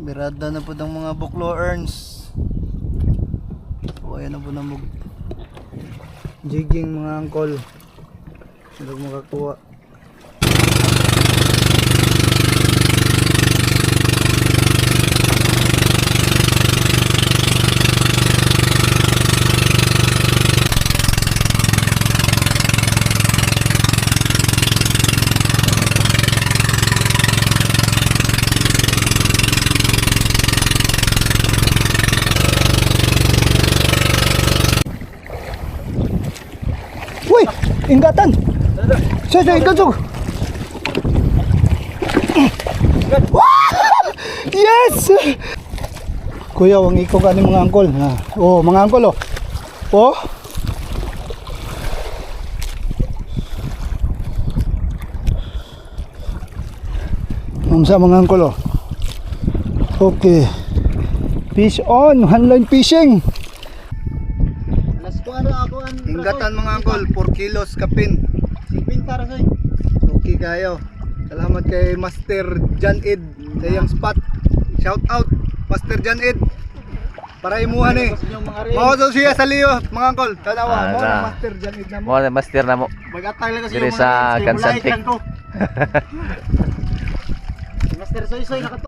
Birada na po ng mga buklo earns. O ayan na po na mag jigging mga angkol. Hindi makakuha. Ingatan! Siya, siya, ingatan siya! Yes! Kuya, wang ikaw ka ni mga angkol. Oh, mga angkol oh. Oh. Mamsa mga angkol oh. Okay. Fish on, handline fishing. Ingatan mga angkol, 4 kilos kapin. Sipin para soy. Okay kayo. Salamat kay Master John Ed sa iyang spot. Shout out Master John Ed. Para imuha ni. Mao to siya sa liyo, mga angkol. Tanawa Ah, mo na. na Master John Ed na mo. Mo na master na mo. Mag-atay lang kasi Diri yung mga sa. Si Master Soy Soy nakato.